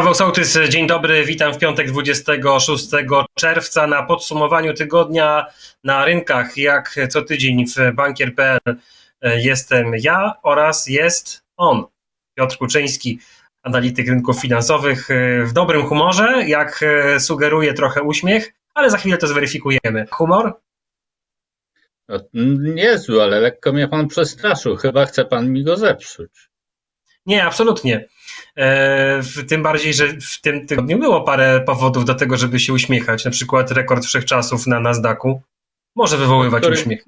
Paweł Sołtys, dzień dobry, witam w piątek 26 czerwca na podsumowaniu tygodnia na rynkach. Jak co tydzień w bankier.pl jestem ja oraz jest on, Piotr Kuczyński, analityk rynków finansowych w dobrym humorze, jak sugeruje trochę uśmiech, ale za chwilę to zweryfikujemy. Humor? No, niezły, ale lekko mnie pan przestraszył. Chyba chce pan mi go zepsuć. Nie, absolutnie. E, tym bardziej, że w tym tygodniu było parę powodów do tego, żeby się uśmiechać. Na przykład rekord wszechczasów na Nasdaqu może wywoływać Który- uśmiech.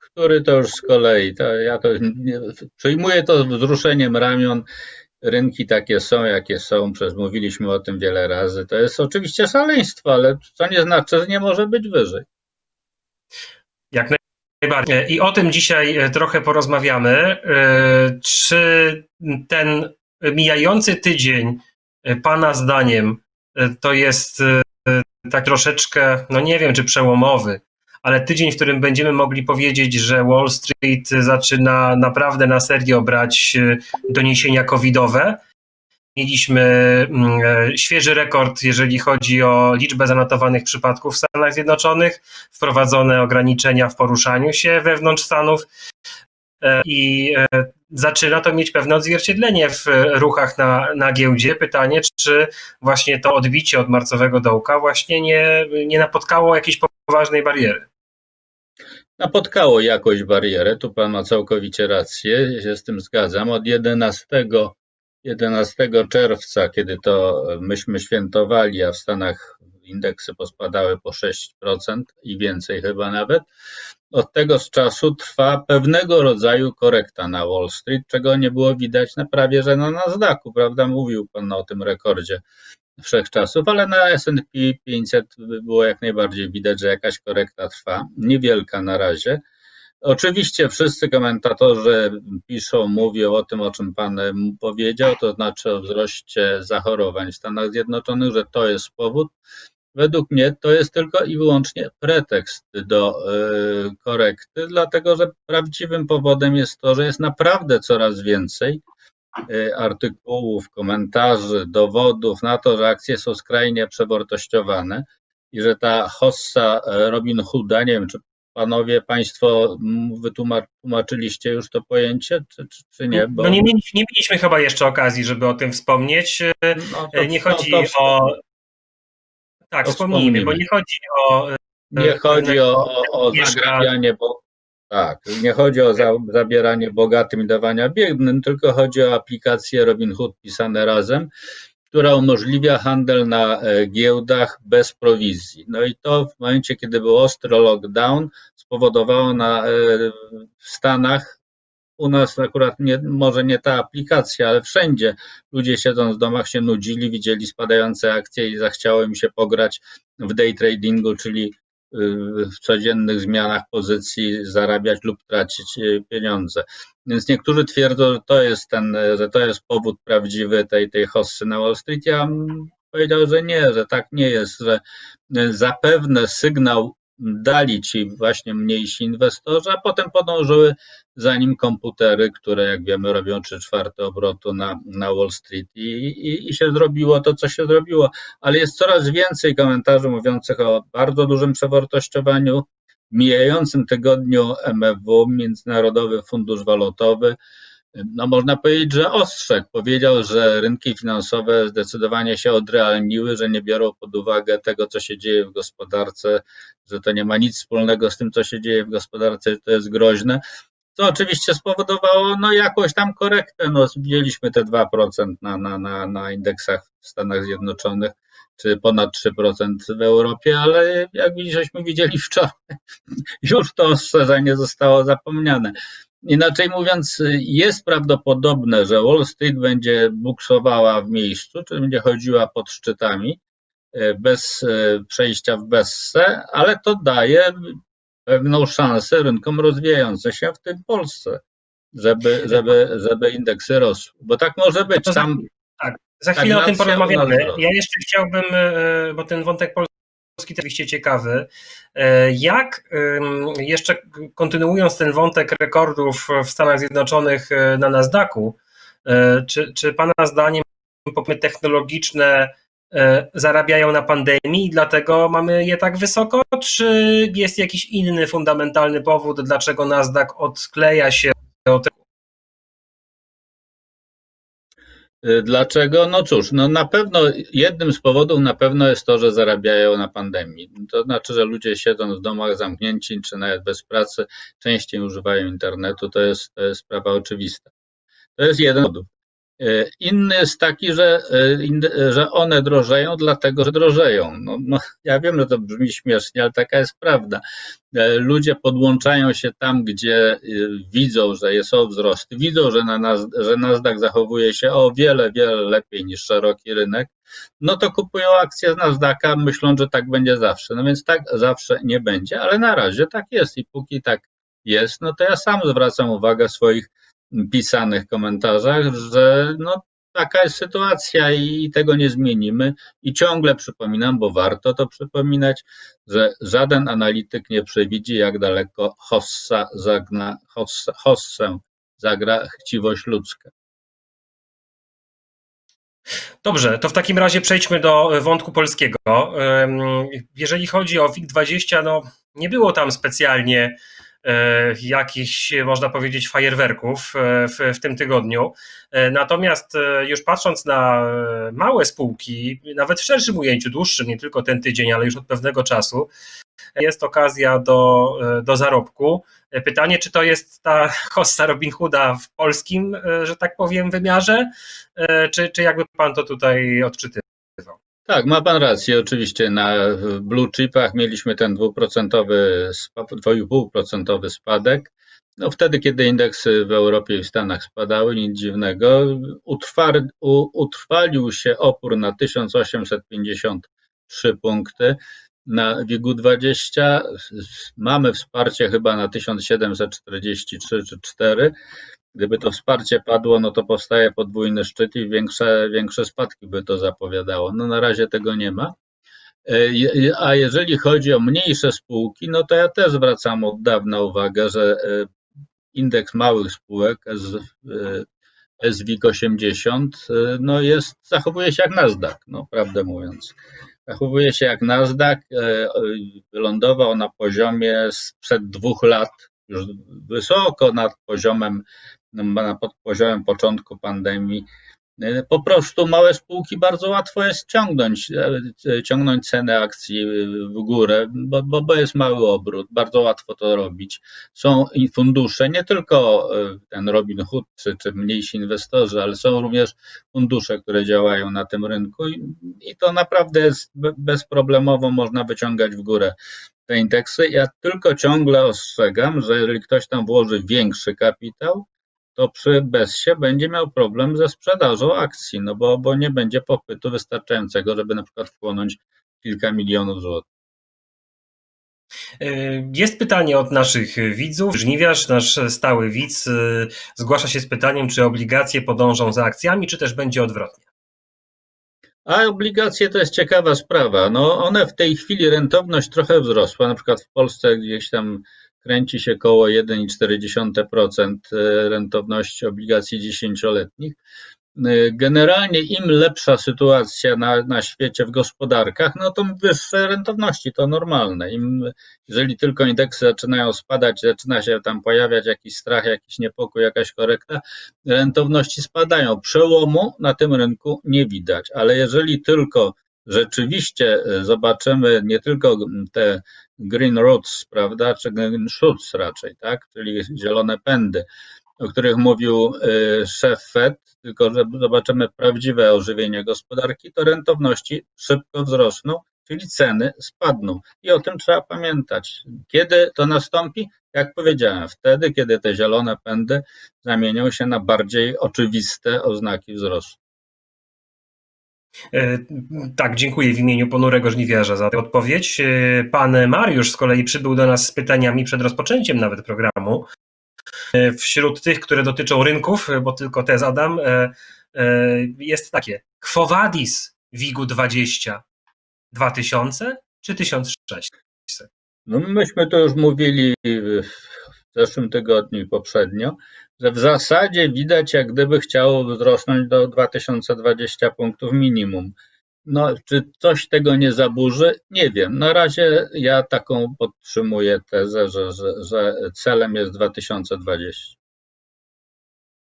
Który to już z kolei, to ja to nie, przyjmuję to z wzruszeniem ramion. Rynki takie są, jakie są. Przecież mówiliśmy o tym wiele razy. To jest oczywiście szaleństwo, ale to nie znaczy, że nie może być wyżej. Jak najbardziej. I o tym dzisiaj e, trochę porozmawiamy. E, Czy ten mijający tydzień, e, Pana zdaniem, e, to jest e, tak troszeczkę, no nie wiem, czy przełomowy, ale tydzień, w którym będziemy mogli powiedzieć, że Wall Street zaczyna naprawdę na serio brać doniesienia covidowe. Mieliśmy mm, świeży rekord, jeżeli chodzi o liczbę zanotowanych przypadków w Stanach Zjednoczonych, wprowadzone ograniczenia w poruszaniu się wewnątrz Stanów i zaczyna to mieć pewne odzwierciedlenie w ruchach na, na giełdzie. Pytanie, czy właśnie to odbicie od marcowego dołka właśnie nie, nie napotkało jakiejś poważnej bariery. Napotkało jakoś barierę, tu pan ma całkowicie rację, się z tym zgadzam. Od 11, 11 czerwca, kiedy to myśmy świętowali, a w Stanach indeksy pospadały po 6% i więcej chyba nawet, od tego czasu trwa pewnego rodzaju korekta na Wall Street, czego nie było widać na prawie że na Nasdaqu, prawda? Mówił pan o tym rekordzie wszechczasów, ale na S&P 500 było jak najbardziej widać, że jakaś korekta trwa, niewielka na razie. Oczywiście wszyscy komentatorzy piszą, mówią o tym, o czym pan powiedział, to znaczy o wzroście zachorowań w Stanach Zjednoczonych, że to jest powód. Według mnie to jest tylko i wyłącznie pretekst do e, korekty, dlatego że prawdziwym powodem jest to, że jest naprawdę coraz więcej e, artykułów, komentarzy, dowodów na to, że akcje są skrajnie przewartościowane i że ta hossa e, Robin Hooda, nie wiem, czy panowie państwo wytłumaczyliście już to pojęcie, czy, czy, czy nie? No nie, mieliśmy, nie mieliśmy chyba jeszcze okazji, żeby o tym wspomnieć. no E, Nie chodzi no to o. Tak, wspomnijmy, bo nie chodzi o. Nie chodzi o, o, zagrabianie, bo tak, nie chodzi o za, zabieranie bogatym i dawania biednym, tylko chodzi o aplikację Robinhood pisane razem, która umożliwia handel na e, giełdach bez prowizji. No i to w momencie, kiedy był ostry lockdown, spowodowało na, e, w Stanach, u nas akurat nie, może nie ta aplikacja, ale wszędzie ludzie siedząc w domach się nudzili, widzieli spadające akcje i zachciało im się pograć w day tradingu, czyli y, w codziennych zmianach pozycji zarabiać lub tracić y, pieniądze. Więc niektórzy twierdzą, że to jest ten, że to jest powód prawdziwy tej, tej hossy na Wall Street. Ja powiedział, że nie, że tak nie jest, że y, zapewne sygnał dali ci właśnie mniejsi inwestorzy, a potem podążyły za nim komputery, które jak wiemy robią 3 czwarte obrotu na, na Wall Street i, i, i się zrobiło to, co się zrobiło. Ale jest coraz więcej komentarzy mówiących o bardzo dużym przewartościowaniu. W mijającym tygodniu MFW, Międzynarodowy Fundusz Walutowy, no można powiedzieć, że ostrzegł. Powiedział, że rynki finansowe zdecydowanie się odrealniły, że nie biorą pod uwagę tego, co się dzieje w gospodarce, że to nie ma nic wspólnego z tym, co się dzieje w gospodarce, że to jest groźne. To oczywiście spowodowało no, jakąś tam korektę. No, widzieliśmy te 2% na, na, na, na indeksach w Stanach Zjednoczonych, czy ponad 3% w Europie, ale jak żeśmy widzieli wczoraj, już to ostrzeżenie zostało zapomniane. Inaczej mówiąc, jest prawdopodobne, że Wall Street będzie buksowała w miejscu, czy będzie chodziła pod szczytami e, bez e, przejścia w bessę, ale to daje pewną szansę rynkom rozwijającym się, w tym Polsce, żeby, żeby, żeby indeksy rosły. Bo tak może być. Tam Za chwilę o tym porozmawiamy. Ja jeszcze chciałbym, e, bo ten wątek polski oczywiście ciekawy. E, Jak jeszcze kontynuując ten wątek rekordów w Stanach Zjednoczonych e, na Nasdaqu, e, czy, czy Pana zdaniem powiedzmy, technologiczne zarabiają na pandemii i dlatego mamy je tak wysoko, czy jest jakiś inny fundamentalny powód, dlaczego Nasdaq odkleja się Dlaczego? No cóż, no na pewno jednym z powodów na pewno jest to, że zarabiają na pandemii. To znaczy, że ludzie siedzą w domach zamknięci, czy nawet bez pracy, częściej używają internetu, to jest, to jest sprawa oczywista. To jest jeden. Y, Inny jest taki, że, in- że one drożeją, dlatego że drożeją. No, no, ja wiem, że to brzmi śmiesznie, ale taka jest prawda. E, Ludzie podłączają się tam, gdzie widzą, że jest o wzrosty, widzą, że, na nas, że Nasdaq zachowuje się o wiele, wiele lepiej niż szeroki rynek, no to kupują akcje z Nasdaqa, myślą, że tak będzie zawsze. No więc tak zawsze nie będzie, ale na razie tak jest i póki tak jest, no to ja sam zwracam uwagę swoich pisanych komentarzach, że no taka jest sytuacja i tego nie zmienimy. I ciągle przypominam, bo warto to przypominać, że żaden analityk nie przewidzi, jak daleko hossa zagna, hossa, hossę zagra chciwość ludzka. Dobrze, to w takim razie przejdźmy do wątku polskiego. Jeżeli chodzi o WIG20, no nie było tam specjalnie e, jakichś, można powiedzieć, fajerwerków e, w, w tym tygodniu. E, Natomiast e, już patrząc na e, małe spółki, nawet w szerszym ujęciu, dłuższym, nie tylko ten tydzień, ale już od pewnego czasu, jest okazja do, e, do zarobku. E, Pytanie, czy to jest ta hossa Robin Hooda w polskim, e, że tak powiem, wymiarze, E, czy, czy jakby pan to tutaj odczytywał? Tak, ma pan rację. Oczywiście na blue chipach mieliśmy ten dwuprocentowy, spa- 2,5% spadek. No wtedy, kiedy indeksy w Europie i w Stanach spadały, nic dziwnego. Utrwar, u, utrwalił się opór na 1853 punkty. Na WIG-20 mamy wsparcie chyba na 1743 czy 4. Gdyby to wsparcie padło, no to powstaje podwójny szczyt i większe, większe spadki by to zapowiadało. No na razie tego nie ma. E, A jeżeli chodzi o mniejsze spółki, no to ja też zwracam od dawna uwagę, że e, indeks małych spółek S- e, SWIG 80 e, no jest, zachowuje się jak Nasdaq, no prawdę mówiąc. Zachowuje się jak Nasdaq, wylądował na poziomie sprzed dwóch lat, już wysoko nad poziomem, nad poziomem początku pandemii. E, Po prostu małe spółki bardzo łatwo jest ciągnąć, e, ciągnąć cenę akcji w górę, bo, bo, bo jest mały obrót, bardzo łatwo to robić. Są fundusze, nie tylko e, ten Robin Hood czy, czy mniejsi inwestorzy, ale są również fundusze, które działają na tym rynku i, i to naprawdę jest be- bezproblemowo można wyciągać w górę te indeksy. Ja tylko ciągle ostrzegam, że jeżeli ktoś tam włoży większy kapitał, to przy BES-ie będzie miał problem ze sprzedażą akcji, no bo, bo nie będzie popytu wystarczającego, żeby na przykład wchłonąć kilka milionów złotych. E, Jest pytanie od naszych widzów. Żniwiarz, nasz stały widz, e, zgłasza się z pytaniem, czy obligacje podążą za akcjami, czy też będzie odwrotnie. A obligacje to jest ciekawa sprawa. No one w tej chwili rentowność trochę wzrosła. Na przykład w Polsce gdzieś tam kręci się koło 1,4% rentowności obligacji dziesięcioletnich. Generalnie im lepsza sytuacja na, na świecie w gospodarkach, no to wyższe rentowności, to normalne. Im, jeżeli tylko indeksy zaczynają spadać, zaczyna się tam pojawiać jakiś strach, jakiś niepokój, jakaś korekta, rentowności spadają. Przełomu na tym rynku nie widać, ale jeżeli tylko rzeczywiście e, zobaczymy nie tylko te green roots, prawda, czy green shoots raczej, tak, czyli zielone pędy, o których mówił e, szef Fed, tylko że zobaczymy prawdziwe ożywienie gospodarki, to rentowności szybko wzrosną, czyli ceny spadną. I o tym trzeba pamiętać. Kiedy to nastąpi? Jak powiedziałem, wtedy, kiedy te zielone pędy zamienią się na bardziej oczywiste oznaki wzrostu. E, Tak, dziękuję w imieniu ponurego żniwiarza za tę odpowiedź. E, Pan Mariusz z kolei przybył do nas z pytaniami przed rozpoczęciem nawet programu. E, Wśród tych, które dotyczą rynków, bo tylko te zadam, jest takie. Quo vadis WIG-u 20 2000 czy 1600? No myśmy to już mówili w zeszłym tygodniu i poprzednio. Że w zasadzie widać, jak gdyby chciało wzrosnąć do 2020 punktów minimum. No, czy coś tego nie zaburzy? Nie wiem. Na razie ja taką podtrzymuję tezę, że, że, że celem jest 2020.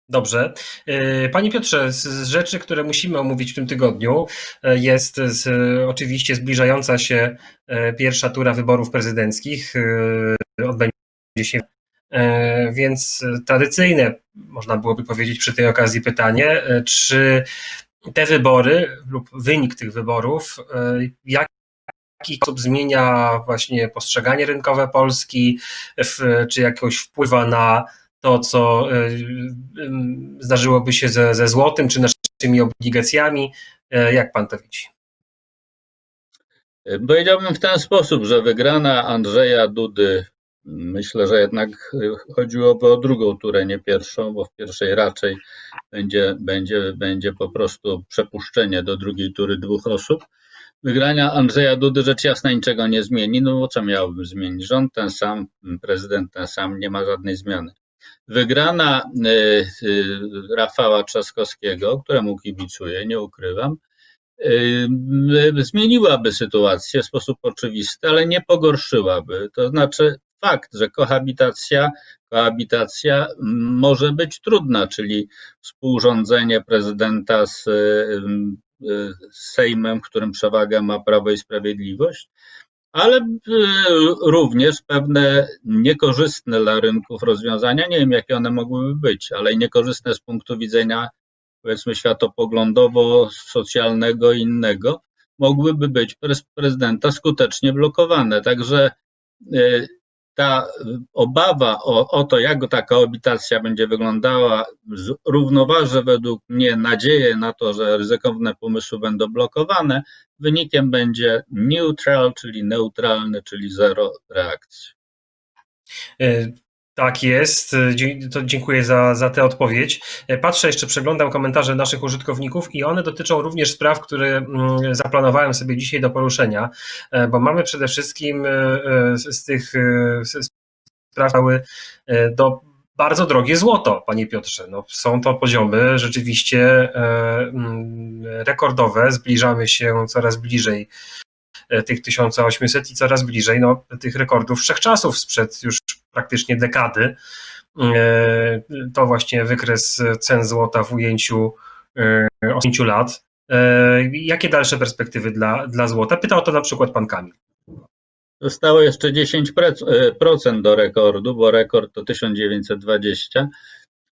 Dobrze. E, Panie Piotrze, z- rzeczy, które musimy omówić w tym tygodniu, e, jest z, oczywiście zbliżająca się e, pierwsza tura wyborów prezydenckich. Odbędzie się. E, Więc tradycyjne, można byłoby powiedzieć przy tej okazji pytanie, e, czy te wybory lub wynik tych wyborów e, w jaki sposób zmienia właśnie postrzeganie rynkowe Polski, czy jakoś wpływa na to, co zdarzyłoby się ze, ze złotym, czy naszymi obligacjami. E, Jak pan to widzi? Powiedziałbym w ten sposób, że wygrana Andrzeja Dudy, myślę, że jednak chodziłoby o drugą turę, nie pierwszą, bo w pierwszej raczej będzie, będzie, będzie po prostu przepuszczenie do drugiej tury dwóch osób. Wygrania Andrzeja Dudy rzecz jasna niczego nie zmieni, no bo co miałoby zmienić? Rząd ten sam, prezydent ten sam, nie ma żadnej zmiany. Wygrana y, y, Rafała Trzaskowskiego, któremu kibicuję, nie ukrywam, y, zmieniłaby sytuację w sposób oczywisty, ale nie pogorszyłaby. To znaczy fakt, że kohabitacja, kohabitacja może być trudna, czyli współrządzenie prezydenta z, z Sejmem, w którym przewagę ma Prawo i Sprawiedliwość, ale również pewne niekorzystne dla rynków rozwiązania, nie wiem jakie one mogłyby być, ale niekorzystne z punktu widzenia powiedzmy światopoglądowo-socjalnego i innego, mogłyby być przez prezydenta skutecznie blokowane. Także ta obawa o, o to, jak ta koabitacja będzie wyglądała, równoważy według mnie nadzieję na to, że ryzykowne pomysły będą blokowane. Wynikiem będzie neutral, czyli neutralny, czyli zero reakcji. Tak jest. To dziękuję za, za tę odpowiedź. Patrzę jeszcze, przeglądam komentarze naszych użytkowników i one dotyczą również spraw, które mm, zaplanowałem sobie dzisiaj do poruszenia, bo mamy przede wszystkim z tych spraw do bardzo drogie złoto, panie Piotrze. No, są to poziomy rzeczywiście mm, rekordowe. Zbliżamy się coraz bliżej tych 1800 i coraz bliżej no, tych rekordów wszechczasów sprzed już praktycznie dekady. To właśnie wykres cen złota w ujęciu 8 lat. Jakie dalsze perspektywy dla, dla złota? Pytał to na przykład pan Kamil. Zostało jeszcze 10% do rekordu, bo rekord to 1920.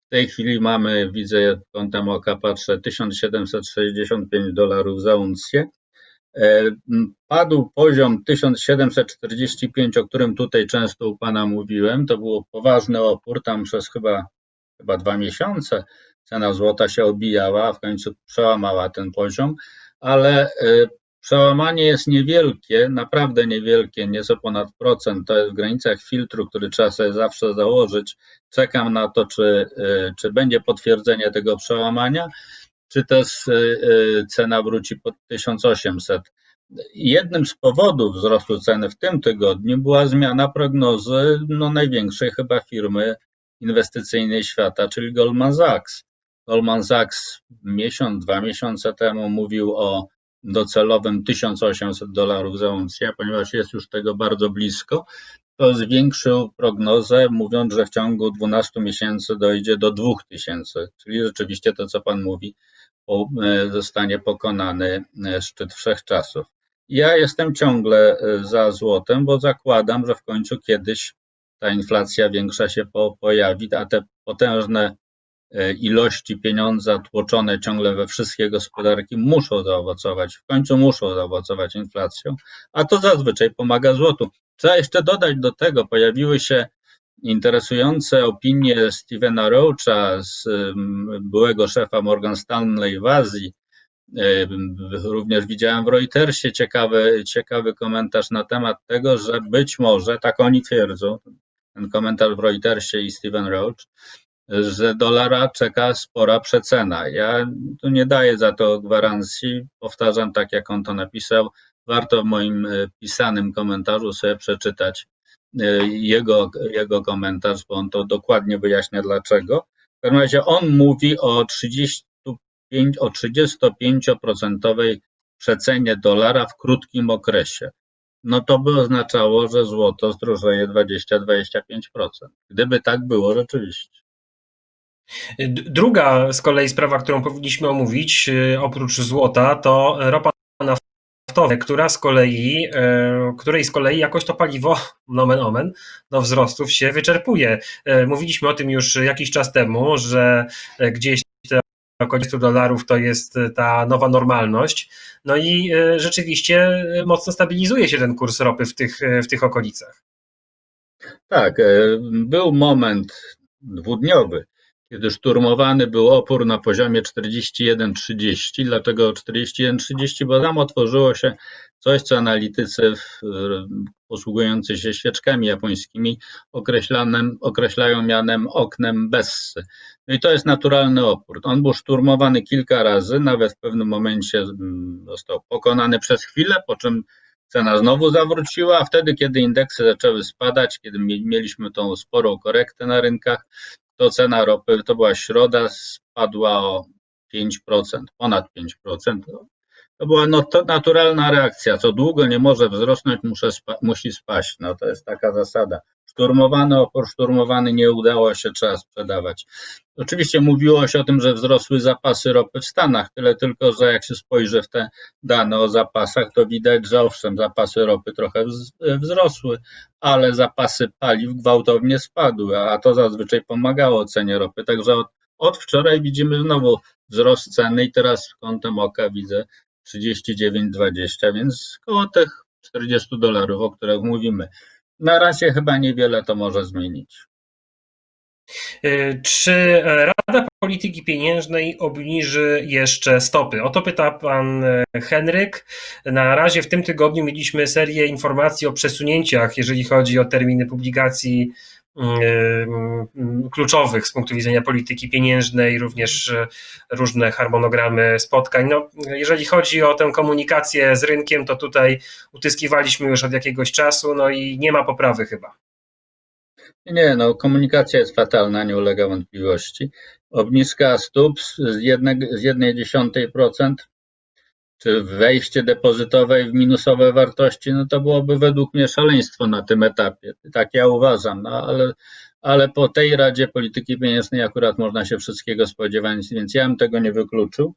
W tej chwili mamy, widzę kątem oka, patrzę, 1765 dolarów za uncję. Padł poziom 1745, o którym tutaj często u Pana mówiłem. To był poważny opór, tam przez chyba, chyba dwa miesiące cena złota się obijała, a w końcu przełamała ten poziom, ale przełamanie jest niewielkie, naprawdę niewielkie, nieco ponad procent. To jest w granicach filtru, który trzeba sobie zawsze założyć. Czekam na to, czy, czy będzie potwierdzenie tego przełamania czy też cena wróci pod 1800. Jednym z powodów wzrostu ceny w tym tygodniu była zmiana prognozy no, największej chyba firmy inwestycyjnej świata, czyli Goldman Sachs. Goldman Sachs miesiąc, dwa miesiące temu mówił o docelowym 1800 dolarów za uncję, ponieważ jest już tego bardzo blisko, to zwiększył prognozę, mówiąc, że w ciągu 12 miesięcy dojdzie do 2000, czyli rzeczywiście to, co Pan mówi, zostanie pokonany szczyt wszechczasów. Ja jestem ciągle za złotem, bo zakładam, że w końcu kiedyś ta inflacja większa się po, pojawi, a te potężne ilości pieniądza tłoczone ciągle we wszystkie gospodarki muszą zaowocować, w końcu muszą zaowocować inflacją, a to zazwyczaj pomaga złotu. Trzeba jeszcze dodać do tego, pojawiły się interesujące opinie Stevena Roacha, byłego szefa Morgan Stanley w Azji. Również widziałem w Reutersie ciekawy, ciekawy komentarz na temat tego, że być może, tak oni twierdzą, ten komentarz w Reutersie i Steven Roach, że dolara czeka spora przecena. Ja tu nie daję za to gwarancji, powtarzam tak, jak on to napisał. Warto w moim pisanym komentarzu sobie przeczytać jego, jego komentarz, bo on to dokładnie wyjaśnia dlaczego. W każdym razie on mówi o 35, o 35% przecenie dolara w krótkim okresie. No to by oznaczało, że złoto zdrożeje 20-25%. Gdyby tak było rzeczywiście. Druga z kolei sprawa, którą powinniśmy omówić, y, oprócz złota, to ropa naftowa, która z kolei, e, której z kolei jakoś to paliwo, nomen omen, do wzrostów się wyczerpuje. E, Mówiliśmy o tym już jakiś czas temu, że e, gdzieś te około 100 dolarów to jest ta nowa normalność. No i rzeczywiście mocno stabilizuje się ten kurs ropy w tych, w tych okolicach. Tak, był moment dwudniowy, kiedy szturmowany był opór na poziomie 41,30. Dlaczego 41,30? Bo tam otworzyło się coś, co analitycy posługujący się świeczkami japońskimi określają mianem oknem Bessy. No i to jest naturalny opór. On był szturmowany kilka razy, nawet w pewnym momencie mm, został pokonany przez chwilę, po czym cena znowu zawróciła, a wtedy, kiedy indeksy zaczęły spadać, kiedy mie- mieliśmy tą sporą korektę na rynkach, to cena ropy, to była środa, spadła o 5%, ponad 5%. To była no, to naturalna reakcja. Co długo nie może wzrosnąć, muszę spa, musi spaść. No, to jest taka zasada. Szturmowany opór, nie udało się, trzeba sprzedawać. Oczywiście mówiło się o tym, że wzrosły zapasy ropy w Stanach, tyle tylko, że jak się spojrzy w te dane o zapasach, to widać, że owszem, zapasy ropy trochę wz- wzrosły, ale zapasy paliw gwałtownie spadły, a to zazwyczaj pomagało cenie ropy. Także od, od wczoraj widzimy znowu wzrost ceny i teraz kątem oka widzę 39,20, więc koło tych 40 dolarów, o których mówimy. Na razie chyba niewiele to może zmienić. Y, Czy Rada Polityki Pieniężnej obniży jeszcze stopy? O to pyta pan e, Henryk. Na razie w tym tygodniu mieliśmy serię informacji o przesunięciach, jeżeli chodzi o terminy publikacji kluczowych z punktu widzenia polityki pieniężnej, również e, różne harmonogramy spotkań. No, jeżeli chodzi o tę komunikację z rynkiem, to tutaj utyskiwaliśmy już od jakiegoś czasu, no i nie ma poprawy chyba. Nie, no komunikacja jest fatalna, nie ulega wątpliwości. Obniżka stóp z jednej, z jednej dziesiątej procent, czy wejście depozytowe w minusowe wartości, no to byłoby według mnie szaleństwo na tym etapie. Tak ja uważam, no ale, ale po tej Radzie Polityki Pieniężnej akurat można się wszystkiego spodziewać, więc ja bym tego nie wykluczył.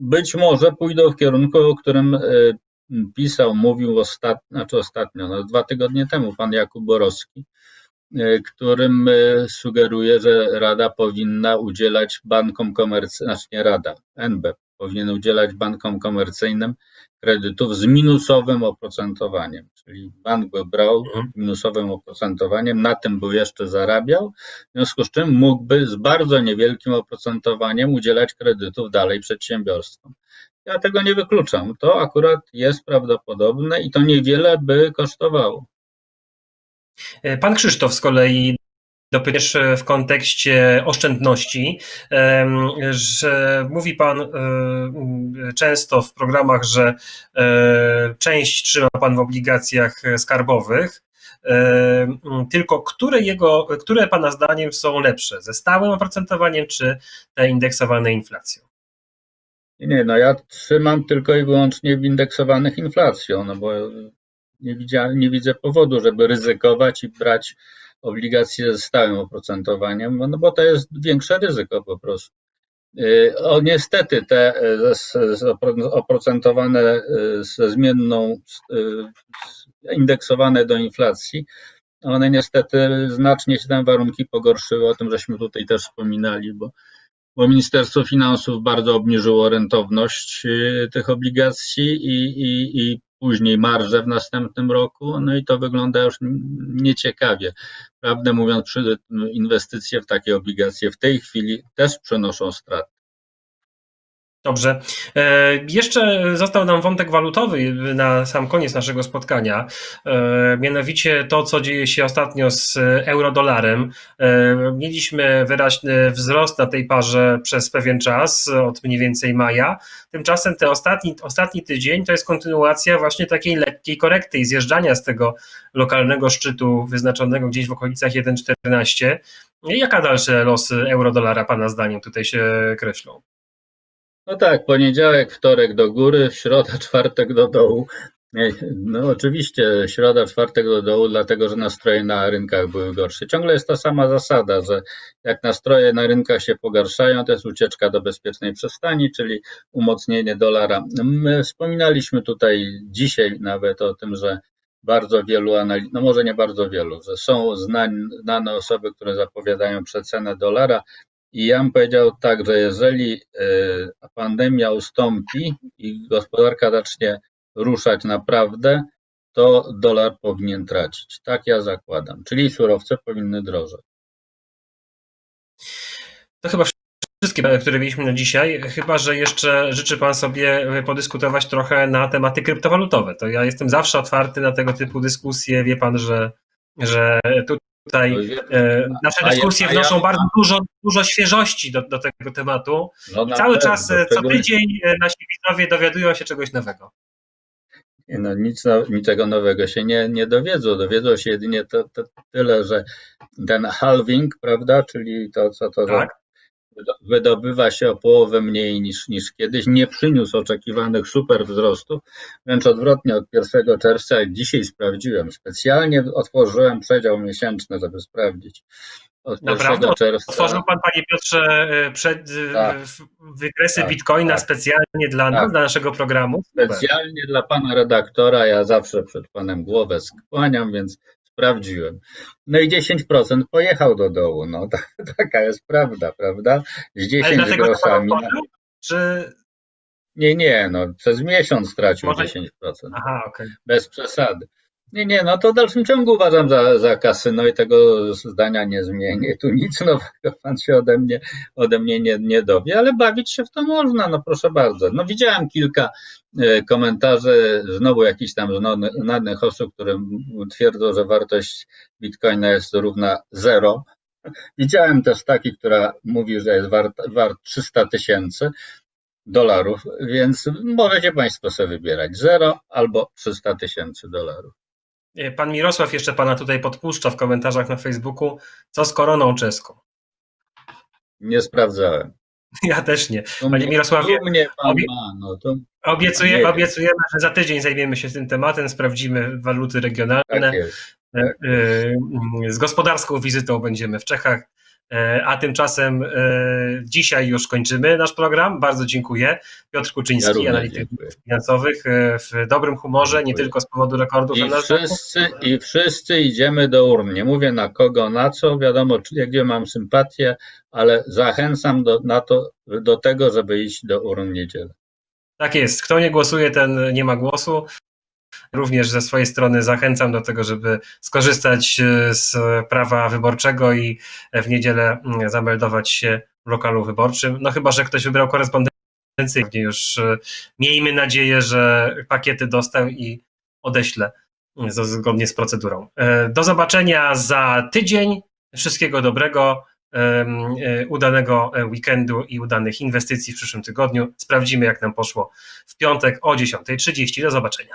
Być może pójdą w kierunku, o którym e, pisał, mówił ostatnio, znaczy ostatnio, no dwa tygodnie temu pan Jakub Borowski, e, którym e, sugeruje, że Rada powinna udzielać bankom komercyjnym, znaczy nie Rada, NB powinien udzielać bankom komercyjnym kredytów z minusowym oprocentowaniem. Czyli bank by brał Mhm. minusowym oprocentowaniem, na tym by jeszcze zarabiał, w związku z czym mógłby z bardzo niewielkim oprocentowaniem udzielać kredytów dalej przedsiębiorstwom. Ja tego nie wykluczam. To akurat jest prawdopodobne i to niewiele by kosztowało. Pan Krzysztof z kolei dopytasz w kontekście oszczędności, że mówi Pan e, często w programach, że e, część trzyma Pan w obligacjach skarbowych. E, Tylko które jego, które Pana zdaniem są lepsze? Ze stałym oprocentowaniem czy te indeksowane inflacją? Nie, no ja trzymam tylko i wyłącznie w indeksowanych inflacją, no bo nie, widzia, nie widzę powodu, żeby ryzykować i brać obligacje ze stałym oprocentowaniem, no bo to jest większe ryzyko po prostu. Y, O niestety te y, oprocentowane y, ze zmienną, indeksowane do inflacji, one niestety znacznie się tam warunki pogorszyły, o tym żeśmy tutaj też wspominali, bo bo Ministerstwo Finansów bardzo obniżyło rentowność tych obligacji i, i, i później marże w następnym roku, no i to wygląda już nieciekawie. Prawdę mówiąc, przy- inwestycje w takie obligacje w tej chwili też przenoszą straty. Dobrze. E, Jeszcze został nam wątek walutowy na sam koniec naszego spotkania. E, Mianowicie to, co dzieje się ostatnio z eurodolarem. E, Mieliśmy wyraźny wzrost na tej parze przez pewien czas, od mniej więcej maja. Tymczasem ten ostatni, ostatni tydzień to jest kontynuacja właśnie takiej lekkiej korekty i zjeżdżania z tego lokalnego szczytu wyznaczonego gdzieś w okolicach 1,14. Jaka dalsze losy euro-dolara Pana zdaniem tutaj się kreślą? No tak, poniedziałek, wtorek do góry, środa, czwartek do dołu. Nie, No oczywiście środa, czwartek do dołu, dlatego że nastroje na rynkach były gorsze. Ciągle jest ta sama zasada, że jak nastroje na rynkach się pogarszają, to jest ucieczka do bezpiecznej przystani, czyli umocnienie dolara. My wspominaliśmy tutaj dzisiaj nawet o tym, że bardzo wielu analiz, no może nie bardzo wielu, że są znane osoby, które zapowiadają przecenę dolara, i ja bym powiedział tak, że jeżeli y, pandemia ustąpi i gospodarka zacznie ruszać naprawdę, to dolar powinien tracić. Tak ja zakładam. Czyli surowce powinny drożeć. To chyba wszystkie, które mieliśmy na dzisiaj, chyba że jeszcze życzy Pan sobie podyskutować trochę na tematy kryptowalutowe. To ja jestem zawsze otwarty na tego typu dyskusje. Wie Pan, że, że tutaj e, nasze A ja- dyskusje a ja- wnoszą bardzo dużo, dużo świeżości do, do tego tematu. No cały pewno, czas, e, co tydzień e, nasi widzowie dowiadują się czegoś nowego. No, nic, no, niczego nowego się nie, nie dowiedzą. Dowiedzą się jedynie to, to tyle, że ten halving, prawda, czyli to, co to Tak? Wydo- wydobywa się o połowę mniej niż, niż kiedyś, nie przyniósł oczekiwanych super wzrostów, wręcz odwrotnie od 1 czerwca, jak dzisiaj sprawdziłem, specjalnie otworzyłem przedział miesięczny, żeby sprawdzić. Od 1 Naprawdę? czerwca. Otworzył Pan, Panie Piotrze, e, przed, e, Tak. wykresy Tak, Bitcoina tak. specjalnie dla nas, Tak. dla naszego programu. Super. Specjalnie dla pana redaktora, ja zawsze przed panem głowę skłaniam, więc sprawdziłem. No i 10% pojechał do dołu, no tak, taka jest prawda, prawda? Z Ale 10 dlatego, że Pan groszami. Czy... Nie, nie, no przez miesiąc stracił Może- 10%. Aha, okej. bez przesady. Nie, nie, no to w dalszym ciągu uważam za, za kasyno i tego zdania nie zmienię. Tu nic nowego pan się ode mnie, ode mnie nie, nie dowie, ale bawić się w to można, no proszę bardzo. No widziałem kilka e, komentarzy, znowu jakichś tam znany- znanych osób, które twierdzą, że wartość bitcoina jest równa zero. Widziałem też taki, która mówi, że jest wart, wart 300 tysięcy dolarów, więc możecie Państwo sobie wybierać 0 albo 300 tysięcy dolarów. E, Pan Mirosław jeszcze Pana tutaj podpuszcza w komentarzach na Facebooku, co z koroną czeską. Nie sprawdzałem. Ja też nie. Panie Mirosławie, mnie pan obie- ma, no to Obiecuję, obiecujemy, że za tydzień zajmiemy się tym tematem, sprawdzimy waluty regionalne. tak jest. E, Z gospodarską wizytą będziemy w Czechach. E, A tymczasem e, dzisiaj już kończymy nasz program. Bardzo dziękuję. Piotr Ja Kuczyński, również analityk dziękuję. finansowych, e, w dobrym humorze, nie Dziękuję. tylko z powodu rekordów I wszyscy, I wszyscy idziemy do urn. Nie mówię na kogo, na co, wiadomo, gdzie mam sympatię, ale zachęcam do, na to, do tego, żeby iść do urn w niedzielę. Tak jest. Kto nie głosuje, ten nie ma głosu. Również ze swojej strony zachęcam do tego, żeby skorzystać e, z prawa wyborczego i w niedzielę mm, zameldować się w lokalu wyborczym. No chyba, że ktoś wybrał korespondencję, już e, miejmy nadzieję, że pakiety dostał i odeślę mm, zgodnie z procedurą. E, Do zobaczenia za tydzień. Wszystkiego dobrego, udanego weekendu i udanych inwestycji w przyszłym tygodniu. Sprawdzimy, jak nam poszło w piątek o 10.30. Do zobaczenia.